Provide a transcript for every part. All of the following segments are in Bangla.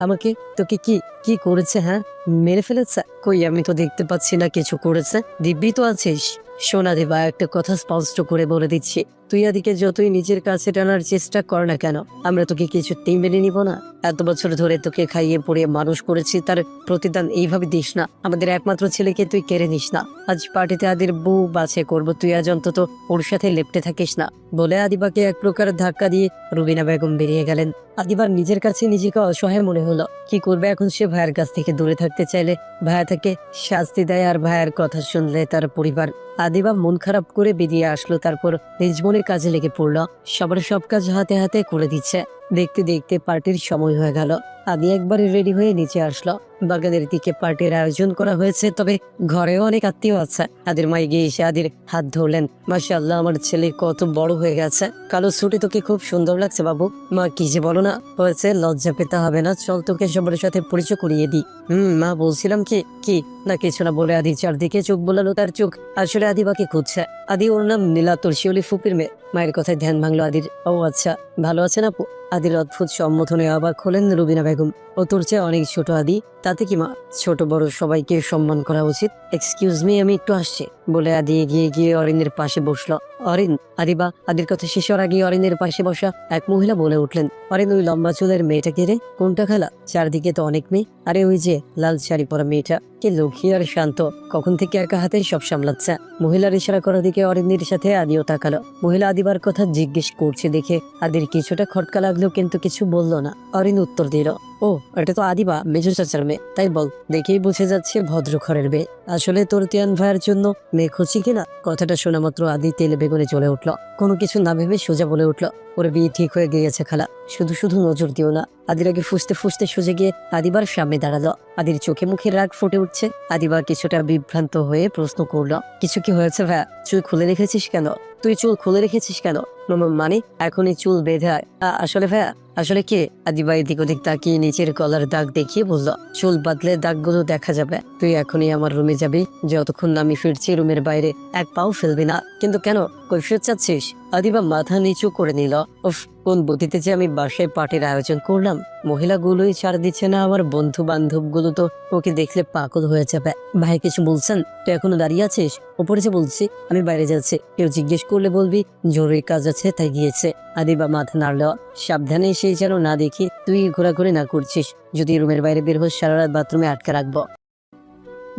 আমাকে তোকে কি কি করেছে হ্যাঁ? মেরে ফেলেছে? কই, আমি তো দেখতে পাচ্ছি না কিছু করেছে। দিব্যি তো আছিস? সোনা দেবা একটা কথা স্পষ্ট করে বলে দিচ্ছি। তুই আদিকে যতই নিজের কাছে টানার চেষ্টা কর না কেন, আমরা তোকে কিছুতেই মেনে নিব না। এত বছর ধরে তোকে খাইয়ে পড়িয়ে মানুষ করেছি, তার প্রতিদান এইভাবে দিস না। আমাদের একমাত্র ছেলেকে তুই কেড়ে নিস না। আজ পার্টিতে আদির বউ বাছে করব, তুই আজ অন্তত ওর সাথে লেপটে থাকিস না। বলে আদিবাকে এক প্রকার ধাক্কা দিয়ে রুবিনা বেগম বেরিয়ে গেলেন। আদিবার নিজের কাছে নিজেকে অসহায় মনে হলো। কি করবে এখন সে ভাইয়ের কাছ থেকে দূরে থাকতে চাইলে? ভাইয়া তাকে শাস্তি দেয় আর ভাইয়ের কথা শুনলে তার পরিবার। আদিবা মন খারাপ করে বেরিয়ে আসলো, তারপর নিজ মনের কাজে লেগে পড়ল। সবার সব কাজ হাতে হাতে করে দিচ্ছে। দেখতে দেখতে পার্টির সময় হয়ে গেল। আদি একবারে রেডি হয়ে নিচে আসলো। বাগানের দিকে পার্টির আয়োজন করা হয়েছে, তবে ঘরেও অনেক আত্মীয় আছে। আদির মা গিয়ে এসে আদির হাত ধরলেন। মাশাআল্লাহ, আমার ছেলে কত বড় হয়ে গেছে। কালো ছুটি তোকে খুব সুন্দর লাগছে বাবু। মা, কি যে বলো না, হয়েছে, লজ্জা পেতে হবে না। চল তোকে সবার সাথে পরিচয় করিয়ে দিই। হুম, মা, বলছিলাম কি কি? না, কিছু না বলে আদি চারদিকে চোখ বোলালো তার চোখ। আসলে আদি বাকি খুঁজছে। আদি, ওর নাম নীলা তোর শিওলি ফুপির মেয়ে। মায়ের কথায় ধ্যান ভাঙলো আদির। ও আচ্ছা ভালো আছেন আপু? আদির অদ্ভুত সম্বোধনে অবাক হলেন রুবিনা বেগম। ও তোর চেয়ে অনেক ছোট আদি। তাতে কি মা? ছোট বড় সবাইকে সম্মান করা উচিত? এক্সকিউজ মি আমি একটু আসছি। বলে আদি এগিয়ে গিয়ে অরিনের পাশে বসল। অরিন, আদিবা, আদির কথা শেষ হওয়ার আগে অরিনের পাশে বসা এক মহিলা বলে উঠলেন, অরিন, ওই লম্বা চুলের মেয়েটা কে রে? কোনটা খেলা? চারদিকে তো অনেক মেয়ে। আরে ওই যে লাল শাড়ি পরা মেয়েটা, কি লক্ষ্মী আর শান্ত, কখন থেকে একা হাতে সব সামলাচ্ছে? মহিলার ইশারা করার দিকে অরিন্দির সাথে আদিও তাকালো। মহিলা আদিবার কথা জিজ্ঞেস করছে দেখে আদির কিছুটা খটকা লাগল কিন্তু কিছু বলল না। অরিন উত্তর দিল, ও, এটা তো আদিবা মেজর চাচার মেয়ে। তাই বল, দেখেই বুঝে যাচ্ছে ভদ্র ঘরের মেয়ে। আসলে তোর তিয়ান ভাইয়ের জন্য মেয়ে খুশি কিনা? কথাটা শোনা মাত্র আদি তেলে বেগুনে চলে উঠল। কোনো কিছু না ভেবে সোজা বলে উঠল, ওর বিয়ে ঠিক হয়ে গিয়েছে খালা। শুধু শুধু নজর দিও না। আদির আগে ফুসতে ফুসতে সোজে গিয়ে আদিবার সামনে দাঁড়াল। আদির চোখে মুখে রাগ ফুটে উঠছে। আদিবার কিছুটা বিভ্রান্ত হয়ে প্রশ্ন করল, কিছু কি হয়েছে ভাইয়া চুল খুলে রেখেছিস কেন? তুই চুল খুলে রেখেছিস কেন? মানে এখনই চুল বেঁধে। আসলে ভাইয়া, আসলে কি? আদিবা এদিক ওদিক তাকিয়ে নিচের কলার দাগ দেখিয়ে বলল, চুল বাদলে দাগগুলো দেখা যাবে। তুই এখনই আমার রুমে যাবি, যতক্ষণ আমি ফিরছি রুমের বাইরে, এক পাও ফেলবি না। কিন্তু কেন? কৈফিয়ত চাচ্ছিস? আদিবা মাথা নিচু করে নিল। উফ, কোন বুদ্ধিতে যে আমি বাসায় পার্টির আয়োজন করলাম? মহিলাগুলোই ছাড় দিচ্ছে না, আমার বন্ধু বান্ধবগুলো তো ওকে দেখলে পাগল হয়ে যাবে। ভাই, কিছু বলছেন? তুই এখনও দাঁড়িয়ে আছিস? ওপরে যে বলছি, আমি বাইরে যাচ্ছি। কেউ জিজ্ঞেস করলে বলবি, জরুরি কাজ আছে। তাই গিয়েছে। আদিবা মাথা নাড়ল সাবধানে এসে যেন না দেখি তুই ঘোরাঘুরি না করছিস। যদি রুমের বাইরে বের হোস, সারা রাত বাথরুমে আটকে রাখব।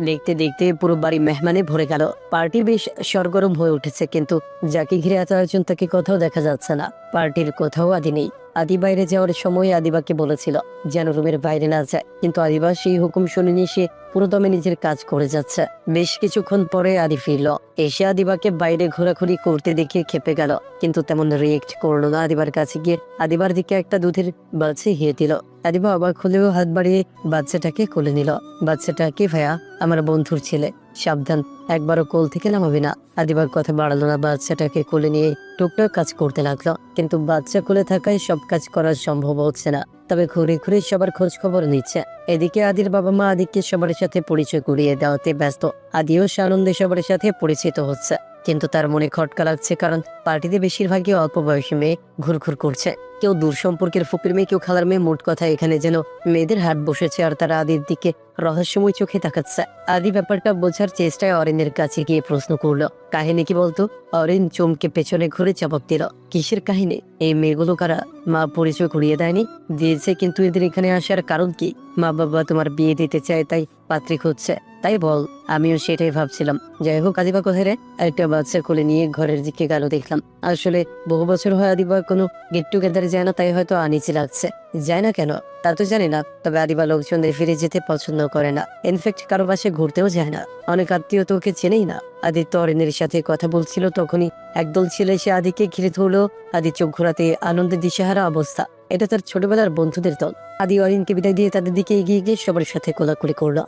দেখতে দেখতে পুরো বাড়ি মেহমানে ভরে গেল। পার্টি বেশ সরগরম হয়ে উঠেছে, কিন্তু যাকে ঘিরে এত আয়োজন তাকে কোথাও দেখা যাচ্ছে না। পার্টির কোথাও আদি নেই। আদি বাইরে যাওয়ার সময় আদিবাকে বলেছিল যেন রুমের বাইরে না যায়। কিন্তু আদিবা সেই হুকুম শুনেনি, সে পুরোদমে নিজের কাজ করে যাচ্ছে। বেশ কিছুক্ষণ পরে আদি ফিরল। এসে আদিবাকে বাইরে ঘোরাঘুরি করতে দেখে খেপে গেল। কিন্তু তেমন রিয়েক্ট করল না আদিবার কাছে গিয়ে। আদিবার দিকে একটা দুধের বাচ্চা হিয়ে দিল। আদিবা অবাক হলেও হাত বাড়িয়ে বাচ্চাটাকে কোলে নিল। বাচ্চাটা কে ভাইয়া আমার বন্ধুর ছেলে। সাবধান। একবারও কোল থেকে নামাবি না। আদিবার কথা বাড়ালো না, বাচ্চাটাকে কোলে নিয়ে টুকটাক কাজ করতে লাগল। কিন্তু বাচ্চা কোলে থাকায় সব কাজ করা সম্ভব হচ্ছে না। তবে ঘুরে ঘুরে সবার খোঁজ খবর নিচ্ছে। এদিকে আদির বাবা মা আদিকে সবার সাথে পরিচয় করিয়ে দেওয়াতে ব্যস্ত। আদিও সানন্দে সবার সাথে পরিচিত হচ্ছে। কিন্তু তার মনে খটকা লাগছে কারণ পার্টিতে বেশিরভাগই অল্প বয়সী মেয়ে ঘুরঘুর করছে। কেউ দূর সম্পর্কের ফকির মেয়ে, কেউ খালার মেয়ে, মোট কথা এখানে যেন মেয়েদের হাট বসেছে আর তারা আদির দিকে রহস্যময় চোখে তাকাচ্ছে। আদি ব্যাপারটা বোঝার চেষ্টায় অরিনের কাছে গিয়ে প্রশ্ন করল, কাহিনী কি বলতো? অরিন চমকে পেছনে ঘুরে চাপক দিল, কিসের কাহিনী? এই মেয়েগুলো কারা? মা পরিচয় করিয়ে দেয়নি? দিয়েছে কিন্তু এদের এখানে আসার কারণ কি? মা বাবা তোমার বিয়ে দিতে চায় তাই পাত্রী খুঁজছে। তাই বল, আমিও সেটাই ভাবছিলাম। যাই হোক আদিবা কোথায় একটা বাচ্চা কোলে নিয়ে ঘরের দিকে গেল দেখলাম। আসলে বহু বছর হয় আদিবা কোনো গেট টুগেদারে যায় না, তাই হয়তো আনিচি লাগছে। যায় না কেন? তা তো জানি না, তবে আদিবা লোকজনদের ফিরে যেতে পছন্দ করে না। ইনফ্যাক্ট কারও পাশে ঘুরতেও যায় না। অনেক আত্মীয় তো ওকে চেনেই না। আদি অরিনের সাথে কথা বলছিল তখনই একদল ছেলে এসে আদিকে ঘিরে ধরলো। আদি চোখ ঘোরাতে আনন্দে দিশেহারা অবস্থা। এটা তার ছোটবেলার বন্ধুদের দল। আদি অরিনকে বিদায় দিয়ে তাদের দিকে এগিয়ে গিয়ে সবার সাথে কোলাকুলি করল।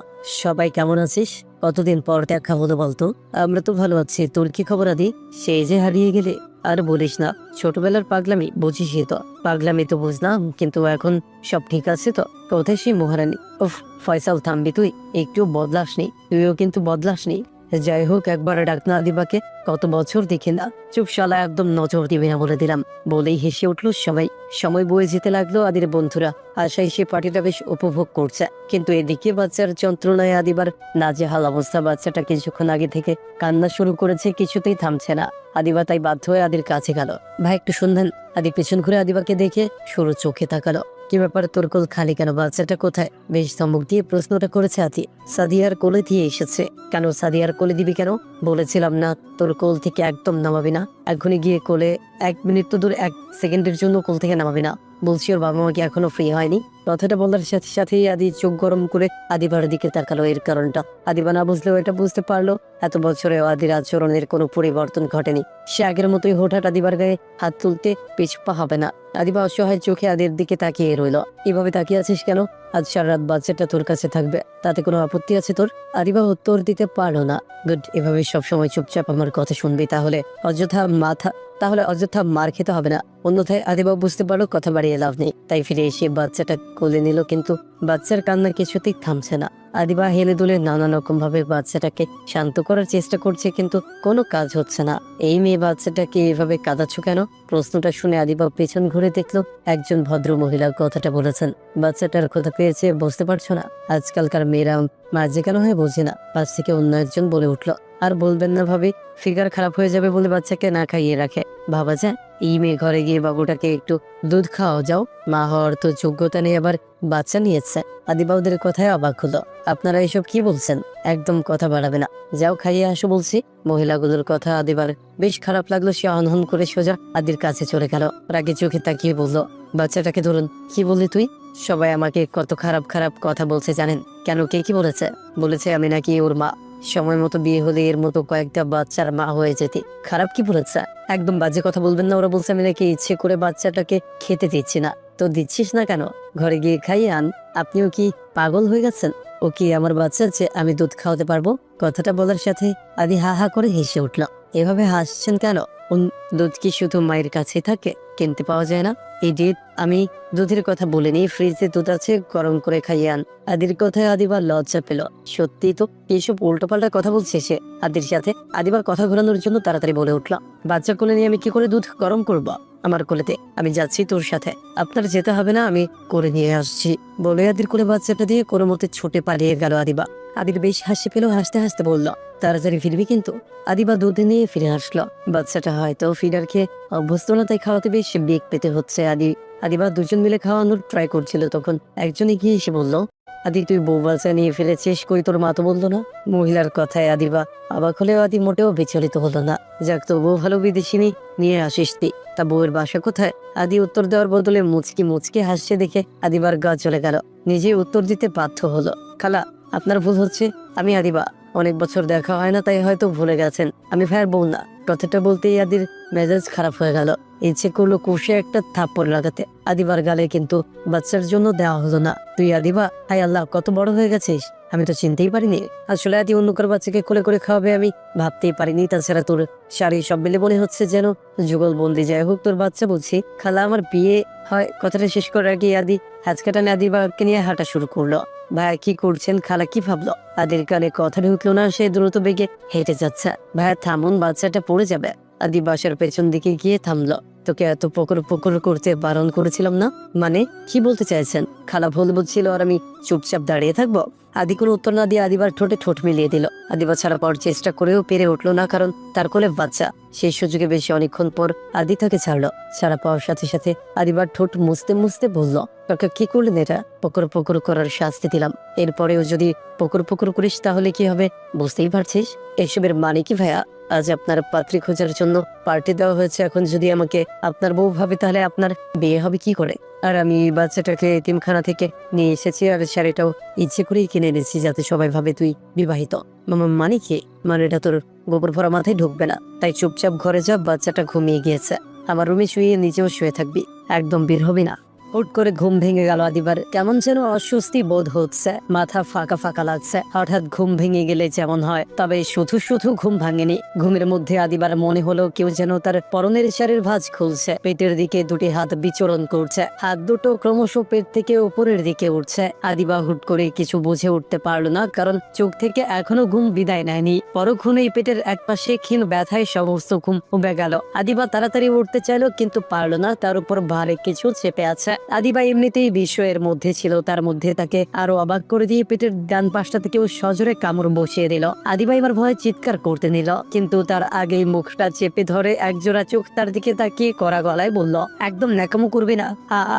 সবাই কেমন আছিস? কতদিন পর দেখা হলো বলতো? আমরা তো ভালো আছি। তোর কি খবর আদি? সেই যে হারিয়ে গেলে। আর বলিস না, ছোটবেলার পাগলামি বুঝিস তো। পাগলামি তো বুঝলাম, কিন্তু এখন সব ঠিক আছে তো? কোথায় সেই মহারানী? ও ফয়সাল থামবি তুই। একটু বদলাসনি তুইও কিন্তু বদলাসনি যাই হোক একবার ডাক না দিবাকে কত বছর দেখি না। চুপ শালা একদম নজর দিবে না বলে দিলাম। বলেই হেসে উঠল সবাই। সময় বয়ে যেতে লাগল আদির বন্ধুরা। আশায় সে পার্টিটা বেশ উপভোগ করছে। কিন্তু এদিকে বাচ্চার যন্ত্রণায় আদিবার নাজেহাল অবস্থা। বাচ্চাটা কিছুক্ষণ আগে থেকে কান্না শুরু করেছে, কিছুতেই থামছে না। আদিবা তাই বাধ্য হয়ে আদির কাছে গেল। ভাই, একটু শুনলেন আদি পেছন ঘুরে আদিবাকে দেখে সরু চোখে তাকালো। কি ব্যাপারে তোর কোল খালি কেন? বাচ্চাটা কোথায়? বেশ ধমক দিয়ে প্রশ্নটা করেছে আতি। সাদিয়ার কোলে দিয়ে এসেছে। কেন সাদিয়ার কোলে দিবি কেন? বলেছিলাম না, তোর কোল থেকে একদম নামাবি না। এখনই গিয়ে কোলে এক মিনিট তো দূর, এক সেকেন্ডের জন্য কোল থেকে নামাবি না। বলছি ওর বাবা মা কি এখনও ফ্রি হয়নি? কথাটা বলার সাথে সাথেই আদি চোখ গরম করে আদিবার দিকে তাকালো এর কারণটা। আদিবা না বুঝলেও এটা বুঝতে পারল। এত বছরে আদির আচরণের কোনো পরিবর্তন ঘটেনি। সে আগের মতোই হঠাৎ আদিবার গায়ে হাত তুলতে পিছপা হবে না। আদিবা অসহায় চোখে আদির দিকে তাকিয়ে রইল। এভাবে তাকিয়ে আছিস কেন? আজ সারা রাত বাচ্চাটা তোর কাছে থাকবে, তাতে কোনো আপত্তি আছে তোর? আদিবা উত্তর দিতে পারো না। গুড, এভাবে সবসময় চুপচাপ আমার কথা শুনবি তাহলে। অযথা মাথা, তাহলে অযথা মার খেতে হবে না। অন্যথায় আদিবাবু বুঝতে পারো কথা বাড়িয়ে লাভ নেই। তাই ফিরে এসে বাচ্চাটা কোলে নিল, কিন্তু বাচ্চার কান্না কিছুতেই থামছে না। আদিবা হেলে দুলে নানা রকম ভাবে বাচ্চাটাকে শান্ত করার চেষ্টা করছে, কিন্তু কোনো কাজ হচ্ছে না। এই মেয়ে বাচ্চাটাকে এভাবে কাঁদাচ্ছ কেন? প্রশ্নটা শুনে আদিবা পেছন ঘুরে দেখল একজন ভদ্র মহিলা কথাটা বলেছেন। বাচ্চাটার কথা পেয়েছে বুঝতে পারছ না? আজকালকার মেয়েরা মার্জে কেন হয়ে বোঝে না। পাশ থেকে অন্য একজন বলে উঠল আর বলবেন না ভাবি, ফিগার খারাপ হয়ে যাবে বলে বাচ্চাকে না খাইয়ে রাখে। ভাবা যায় এই মেয়ে ঘরে গিয়ে বাবুটাকে একটু দুধ খাওয়াও যাও। মা হওয়ার তো যোগ্যতা নেই আবার, বাচ্চা নিয়েছে। আদিবাউদের কথায় অবাক হলো। আপনারা এসব কি বলছেন? একদম কথা বাড়াবে না। যাও খাইয়ে আসো বলছি। মহিলাগুলোর কথা আদিবার বেশ খারাপ লাগল, সে অনহন করে সোজা আদির কাছে চলে গেল। রাগে চোখে তাকিয়ে বলল, বাচ্চাটাকে ধরুন, কি বললি তুই? সবাই আমাকে কত খারাপ খারাপ কথা বলছে জানেন? কেন, কে কি বলেছে? বলেছে আমি নাকি ওর মা। সময় মতো বিয়ে হলে এর মতো কয়েকটা বাচ্চার মা হয়ে যেতে। খারাপ কি বলেছে? একদম বাজে কথা বলবেন না, ওরা বলছে আমি নাকি ইচ্ছে করে বাচ্চাটাকে খেতে দিচ্ছি না। তো দিচ্ছিস না কেন? ঘরে গিয়ে খাইয়ে আন। আপনিও কি পাগল হয়ে গেছেন? ও কি আমার বাচ্চা যে আমি দুধ খাওয়াতে পারব? কথাটা বলার সাথে আদি হা হা করে হেসে উঠল। এভাবে হাসছেন কেন? দুধ কি শুধু মায়ের কাছে থাকে? কিনতে পাওয়া যায় না। এই আমি দুধের কথা বলিনি, ফ্রিজে দুধ আছে, গরম করে খাইয়ে আন। আদির কথায় আদিবার লজ্জা পেল। সত্যি তো, এসব উল্টোপাল্টা কথা বলছে সে। আদির সাথে আদিবার কথা ঘোরানোর জন্য তাড়াতাড়ি বলে উঠলাম বাচ্চা কোলে নিয়ে আমি কি করে দুধ গরম করব? আমার কোলেতে। আমি যাচ্ছি তোর সাথে। আপনার যেতে হবে না, আমি করে নিয়ে আসছি। বলে আদির কোলে বাচ্চাটা দিয়ে কোনো মতে ছুটে পালিয়ে গেল আদিবা। আদির বেশ হাসি পেল, হাসতে হাসতে বলল তাড়াতাড়ি ফিরবি কিন্তু। আদিবা দুধে নিয়ে ফিরে আসলো। বাচ্চাটা হয়তো ফিরার খেয়ে অভ্যস্ত না, তাই খাওয়াতে বেশ বেগ পেতে হচ্ছে আদি আদিবা দুজন মিলে খাওয়ানোর ট্রাই করছিল তখন। একজনে গিয়ে এসে বলল, আদি, তুই বউ বাচ্চা নিয়ে ফেলেছিস কই তোর মা তো বলল না? মহিলার কথায় আদিবা, অবাক হলেও আদি মোটেও বিচলিত হলো না। যাক তো, বউ ভালো বিদেশিনী নিয়ে আসিস তুই। তা বউয়ের বাসা কোথায়? আদি উত্তর দেওয়ার বদলে মুচকি মুচকি হাসছে দেখে আদিবার গা চলে গেল। নিজে উত্তর দিতে বাধ্য হলো। খালা, আপনার ভুল হচ্ছে। আমি আদিবা অনেক বছর দেখা হয় না, তাই হয়তো ভুলে গেছেন। আমি ভাইয়ের বউ না। কথাটা বলতেই আদির মেজাজ খারাপ হয়ে গেল। ইচ্ছে করল কুশে একটা থাপ্পড় লাগাতে। আদিবার গালে কিন্তু বাচ্চার জন্য দেওয়া হলো না। তুই আদিবা হাই আল্লাহ, কত বড় হয়ে গেছিস? আমি তো চিনতেই পারিনি। আসলে আদি অন্য কারও বাচ্চাকে কোলে করে খাওয়াবে আমি ভাবতেই পারিনি। তাছাড়া তোর শাড়ি সব মিলে মনে হচ্ছে যেন যুগল বন্দি। যাই হোক, তোর বাচ্চা বলছি, খালা আমার বিয়ে হয়, কথাটা শেষ করার আগে আদি হাজকাটানে আদিবাকে নিয়ে হাঁটা শুরু করল। ভাইয়া, কি করছেন? খালা কি ভাবলো? আদির কানে কথা ঢুকলো না, সে দ্রুত বেগে হেঁটে যাচ্ছে। ভাইয়া, থামুন, বাচ্চাটা পড়ে যাবে। আদি বাসার পেছন দিকে গিয়ে থামলো। তোকে এত পকর পকর করতে বারণ করেছিলাম না? মানে কি বলতে চাইছেন? খালা ভুল বুঝছিল আর আমি চুপচাপ দাঁড়িয়ে থাকব? আদি কোনো উত্তর না দিয়ে আদিবার ঠোঁটে ঠোঁট মিলিয়ে দিল। আদিবা ছাড়া পাওয়ার চেষ্টা করেও পেরে উঠল না, কারণ তার কোলে বাচ্চা। সেই সুযোগে বেশি অনেকক্ষণ পর আদি তাকে ছাড়লো। ছাড়া পাওয়ার সাথে সাথে আদিবার ঠোঁট মুছতে মুছতে বলল, তোকে কি করলেন এটা? পকর পকর করার শাস্তি দিলাম। এরপরেও যদি পকর পকর করিস তাহলে কি হবে? বুঝতেই পারছিস? এসবের মানে কি ভাইয়া? আজ আপনার পাত্রী খোঁজার জন্য পার্টি দেওয়া হয়েছে। এখন যদি আমাকে আপনার বউ ভাবে, তাহলে আপনার বিয়ে হবে কি করে? আর আমি বাচ্চাটাকে এতিমখানা থেকে নিয়ে এসেছি, আর শাড়িটাও ইচ্ছে করেই কিনে এনেছি, যাতে সবাই ভাবে তুই বিবাহিত। মামা মানে কি? মানে এটা তোর গোবর ভরা মাথায় ঢুকবে না। তাই চুপচাপ ঘরে যা, বাচ্চাটা ঘুমিয়ে গিয়েছে। আমার রুমে শুয়ে নিজেও শুয়ে থাকবি। একদম বের হবি না। হুট করে ঘুম ভেঙে গেল আদিবার। কেমন যেন অস্বস্তি বোধ হচ্ছে। মাথা ফাঁকা ফাঁকা লাগছে। হঠাৎ ঘুম ভেঙে গেলে যেমন হয়, তবে শুধু শুধু ঘুম ভাঙেনি। ঘুমের মধ্যে আদিবার মনে হলো কেউ যেন তার পরনের শাড়ির ভাঁজ খুলছে। পেটের দিকে দুটি হাত বিচরণ করছে। হাত দুটো ক্রমশ পেট থেকে উপরের দিকে উঠছে। আদিবা হুট করে কিছু বুঝে উঠতে পারল না, কারণ চোখ থেকে এখনও ঘুম বিদায় নেয়নি। পরক্ষণেই পেটের একপাশে ক্ষীণ ব্যথায় সমস্ত ঘুম উবে গেল। আদিবা তাড়াতাড়ি উঠতে চাইলো, কিন্তু পারল না। তার উপর ভারে কিছু চেপে আছে। আদিবা এমনিতেই বিষয়ের মধ্যে ছিল, তার মধ্যে তাকে আরও অবাক করে দিয়ে পেটের ডান পাশটা থেকেও সজোরে কামড় বসিয়ে দিল। আদিবা এবার ভয়ে চিৎকার করতে নিল, কিন্তু তার আগেই মুখটা চেপে ধরে একজোড়া চোখ তার দিকে তাকিয়ে করা গলায় বলল, একদম ন্যাকামো করবে না।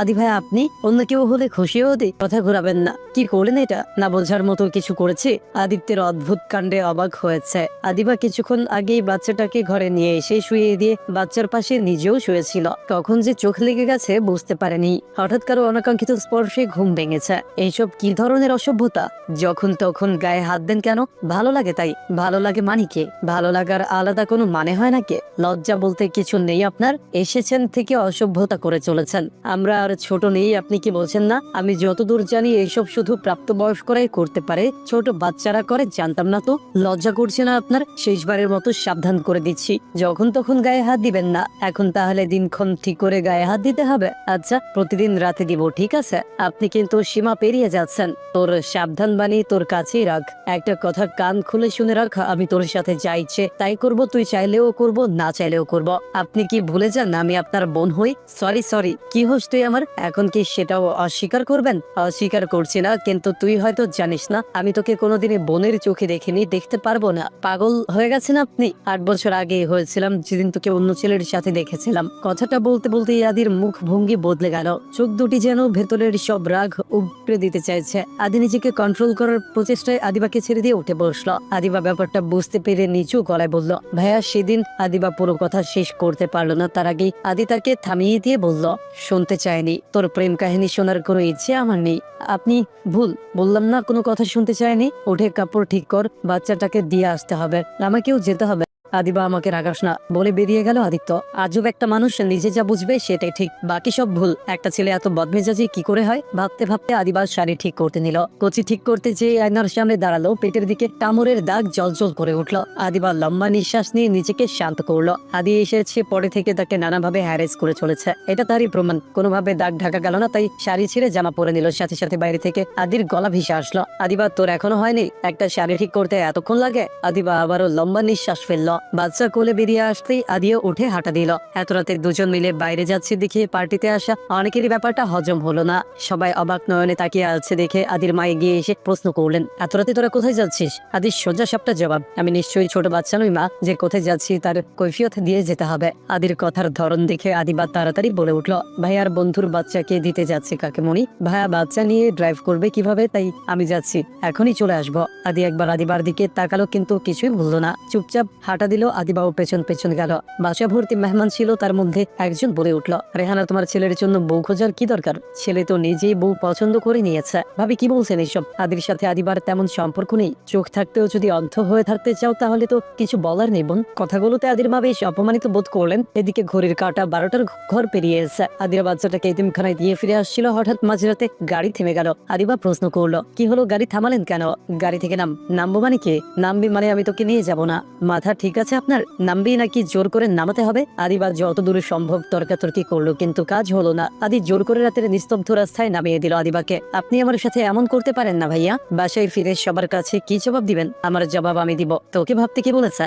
আদি ভাই আপনি অন্য কেউ হলে খুশিও হতে কথা ঘোরাবেন না। কি করলেন এটা? না বোঝার মতো কিছু করেছে? আদিত্যের অদ্ভুত কাণ্ডে অবাক হয়েছে। আদিবা কিছুক্ষণ আগেই বাচ্চাটাকে ঘরে নিয়ে এসে শুয়ে দিয়ে বাচ্চার পাশে নিজেও শুয়েছিল। কখন যে চোখ লেগে গেছে বুঝতে পারেনি। হঠাৎ কারও অনাকাঙ্ক্ষিত স্পর্শে ঘুম ভেঙেছে। এইসব কি ধরনের অসভ্যতা? যখন তখন গায়ে হাত দেন কেন? ভালো লাগে তাই। ভালো লাগে মানে কি? ভালো লাগার আলাদা কোনো মানে হয় নাকি? লজ্জা বলতে কিছু নেই আপনার? এসেছেন থেকে অসভ্যতা করে চলেছেন। আমরা আর ছোট নেই, আপনি কি বলছেন না? আমি যতদূর জানি এইসব শুধু প্রাপ্তবয়স্করাই করতে পারে। ছোট বাচ্চারা করে, জানতাম না তো। লজ্জা করছে না আপনার? শেষবারের মতো সাবধান করে দিচ্ছি। যখন তখন গায়ে হাত দিবেন না। এখন তাহলে দিনক্ষণ ঠিক করে গায়ে হাত দিতে হবে। আচ্ছা প্রতিদিন রাতে দিব, ঠিক আছে? আপনি কিন্তু সীমা পেরিয়ে যাচ্ছেন। তোর সাবধান বাণী, তোর কাছেই রাখ। একটা কথা কান খুলে শুনে রাখ, আমি তোর সাথে যা ইচ্ছে তাই করব, তুই চাইলেও করব, না চাইলেও করব। আপনি কি ভুলে যান আমি আপনার বোন হই? সরি সরি কি হোস তুই আমার? এখন কি সেটাও অস্বীকার করবেন? অস্বীকার করছি না, কিন্তু তুই হয়তো জানিস না, আমি তোকে কোনোদিনই বোনের চোখে দেখিনি, দেখতে পারব না। পাগল হয়ে গেছেন আপনি? আট বছর আগে হয়েছিলাম, যেদিন তোকে অন্য ছেলের সাথে দেখেছিলাম। কথাটা বলতে বলতে আদির মুখ ভঙ্গি বদলে গেল। চোখ দুটি যেন ভেতরের সব রাগ উপড়ে দিতে চাইছে। আদি নিজেকে কন্ট্রোল করার প্রচেষ্টায় আদিবাকে ছেড়ে দিয়ে উঠে বসল। আদিবা ব্যাপারটা বুঝতে পেরে নিচু গলায় বলল, ভাইয়া, সেদিন আদিবা পুরো কথা শেষ করতে পারল না। তার আগেই আদি তাকে থামিয়ে দিয়ে বলল, শুনতে চায়নি তোর প্রেম কাহিনী শোনার কোনো ইচ্ছে আমার নেই। আপনি ভুল, বললাম না কোনো কথা শুনতে চায়নি উঠে কাপড় ঠিক কর, বাচ্চাটাকে দিয়ে আসতে হবে। আমাকেও যেতে হবে। আদিবা আমাকে রাগাস না। বলে বেরিয়ে গেল আদিত্য। আজব একটা মানুষ নিজে যা বুঝবে সেটাই ঠিক। বাকি সব ভুল। একটা ছেলে এত বদমেজাজি কি করে হয়? ভাবতে ভাবতে আদিবা শাড়ি ঠিক করতে নিল। কচি ঠিক করতে যে আয়নার সামনে দাঁড়াল। পেটের দিকে কামড়ের দাগ জলজল করে উঠল। আদিবা লম্বা নিঃশ্বাস নিয়ে নিজেকে শান্ত করল। আদি এসেছে, পরে থেকে তাকে নানাভাবে হ্যারেস করে চলেছে। এটা তারই প্রমাণ। কোনোভাবে দাগ ঢাকা গেল না, তাই শাড়ি ছেড়ে জামা পরে নিল। সাথে সাথে বাইরে থেকে আদির গলা ভেসে আসলো। আদিবা, তোর এখনও হয়নি? একটা শাড়ি ঠিক করতে এতক্ষণ লাগে? আদিবা আবারও লম্বা নিঃশ্বাস ফেলল। বাচ্চা কোলে বেরিয়ে আসতেই আদিও উঠে হাঁটা দিল। এত রাতে দুজন মিলে বাইরে যাচ্ছে দেখে পার্টিতে আসা অনেকেরই ব্যাপারটা হজম হলো না। সবাই অবাক নয়নে তাকিয়ে আছে দেখে আদির মা এগিয়ে এসে প্রশ্ন করলেন, এত রাতে তোরা কোথায় যাচ্ছিস? আদির সোজা সাপটা জবাব, আমি নিশ্চয়ই ছোট বাচ্চা নই মা, যে কোথায় যাচ্ছি তার কৈফিয়ত দিয়ে যেতে হবে। আদির কথার ধরন দেখে আদিবা তাড়াতাড়ি বলে উঠল ভাইয়ার বন্ধুর বাচ্চাকে দিতে যাচ্ছে কাকেমণি? ভাইয়া, বাচ্চা নিয়ে ড্রাইভ করবে কীভাবে? তাই আমি যাচ্ছি, এখনই চলে আসব। আদি একবার আদিবার দিকে তাকালো কিন্তু কিছুই বলল না। চুপচাপ হাঁটা দিল, আদিবাবু পেছন পেছন গেল। বাসা ভর্তি মেহমান ছিল, তার মধ্যে একজন বলে উঠল, রেহানা, তোমার ছেলের জন্য বউ খোঁজার কি দরকার? ছেলে তো নিজেই বউ পছন্দ করে নিয়েছে। ভাবি, কি বলছেন এইসব আদির সাথে আদিবার তেমন সম্পর্ক নেই। চোখ থাকতেও যদি অন্ধ হয়ে থাকতে চাও, তাহলে তো কিছু বলার নেই, বোন। কথাগুলোতে আদির মা বেশ অপমানিত বোধ করলেন। এদিকে ঘড়ির কাটা বারোটার ঘর পেরিয়ে এসে আদির বাচ্চাটাকে এতিমখানায় দিয়ে ফিরে আসছিল। হঠাৎ মাঝরাতে গাড়ি থেমে গেল। আদিবা প্রশ্ন করল, কি হলো? গাড়ি থামালেন কেন? গাড়ি থেকে নাম, নামবো মানে কি? নামবি মানে আমি তোকে নিয়ে যাব না। মাথা ঠিক আছে আপনার নামবি নাকি জোর করে নামাতে হবে? আদিবা যত দূরে সম্ভব তর্কাতর্কি করল, কিন্তু কাজ হলো না। আদি জোর করে রাতের নিস্তব্ধ রাস্তায় নামিয়ে দিল আদিবাকে। আপনি আমার সাথে এমন করতে পারেন না ভাইয়া। বাসায় ফিরে সবার কাছে কি জবাব দিবেন? আমার জবাব আমি দিব। তোকে ভাবতে কি বলেছে?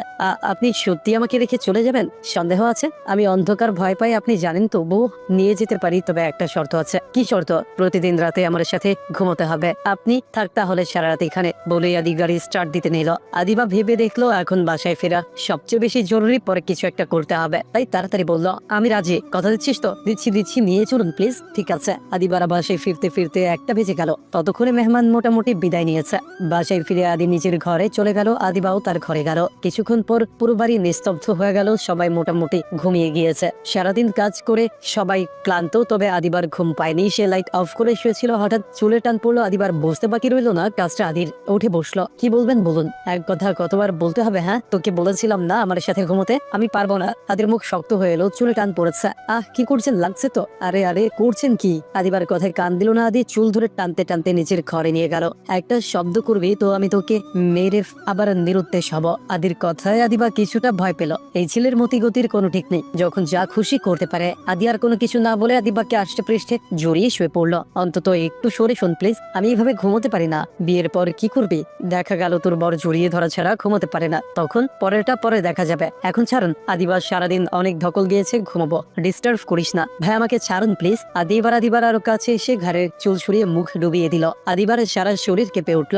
আপনি সত্যি আমাকে রেখে চলে যাবেন? সন্দেহ আছে? আমি অন্ধকার ভয় পাই, আপনি জানেন তো বউ নিয়ে যেতে পারি, তবে একটা শর্ত আছে। কি শর্ত? প্রতিদিন রাতে আমার সাথে ঘুমোতে হবে। আপনি থাক তাহলে সারা রাত এখানে বলে আদি গাড়ি স্টার্ট দিতে নিল। আদিবা ভেবে দেখল, এখন বাসায় ফেরা সবচেয়ে বেশি জরুরি পরে কিছু একটা করতে হবে। তাই তাড়াতাড়ি বলল, আমি রাজি। কথা দিচ্ছিস তো? দিচ্ছি দিচ্ছি। নিয়ে চলুন প্লিজ ঠিক আছে। আদিবারা বাসায় ফিরতে ফিরতে একটা বেজে গেল। ততক্ষণে মেহমান মোটামুটি বিদায় নিয়েছে। বাসায় ফিরে আদি নিজের ঘরে চলে গেল। আদিবাও তার ঘরে গেল। কিছুক্ষণ পর পুরো বাড়ি নিস্তব্ধ হয়ে গেল। সবাই মোটামুটি ঘুমিয়ে গিয়েছে। সারাদিন কাজ করে সবাই ক্লান্ত, তবে আদিবার ঘুম পায়নি। সে লাইট অফ করে শুয়েছিল। হঠাৎ চুলে টান পড়ল। আদিবার বসতে বাকি রইল না। কাজটা আদির উঠে বসল। কি বলবেন? বলুন। এক কথা কতবার বলতে হবে হ্যাঁ? তোকে বলেছি বলেছিলাম না আমার সাথে ঘুমোতে? আমি পারব না। আদির মুখ শক্ত হয়ে এলো, চুলে টান পড়েছে। আহ, কি করছেন লাগছে তো? আরে আরে, করছেন কি? আদিবার কথায় কান দিল না আদি, চুল ধরে টানতে টানতে নিচের ঘরে নিয়ে গেল। একটা শব্দ করবি তো আমি তোকে মেরে আবার নিরুদ্দেশ হব। আদির কথায় আদিবা কিছুটা ভয় পেল। এই ছেলের মতি গতির কোনো ঠিক নেই। যখন যা খুশি করতে পারে, আদি আর কোনো কিছু না বলে আদিবাকে আষ্টে পৃষ্ঠে জড়িয়ে শুয়ে পড়ল। অন্তত একটু সরে শোন প্লিজ, আমি এইভাবে ঘুমোতে পারি না। বিয়ের পর কি করবি? দেখা গেল তোর বড় জড়িয়ে ধরা ছাড়া ঘুমোতে পারে না। তখন পরেরটা পরে দেখা যাবে। এখন ছাড়ুন আদিবার সারাদিন অনেক ধকল গিয়েছে, ঘুমাবো। ডিস্টার্ব করিস না। ভাই, আমাকে ছাড়ুন প্লিজ আদিবার আদিবার আরও কাছে এসে ঘাড়ের চুল সরিয়ে মুখ ডুবিয়ে দিল। আদিবারের সারা শরীর কেঁপে উঠল।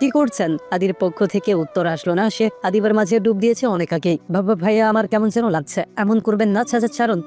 কি করছেন? আদির পক্ষ থেকে উত্তর আসলো না। সে আদিবার মাঝে ডুব দিয়েছে অনেক আগেই। ভাইয়া, আমার কেমন যেন লাগছে। এমন করবেন না, ছাড়া ছাড়ুন।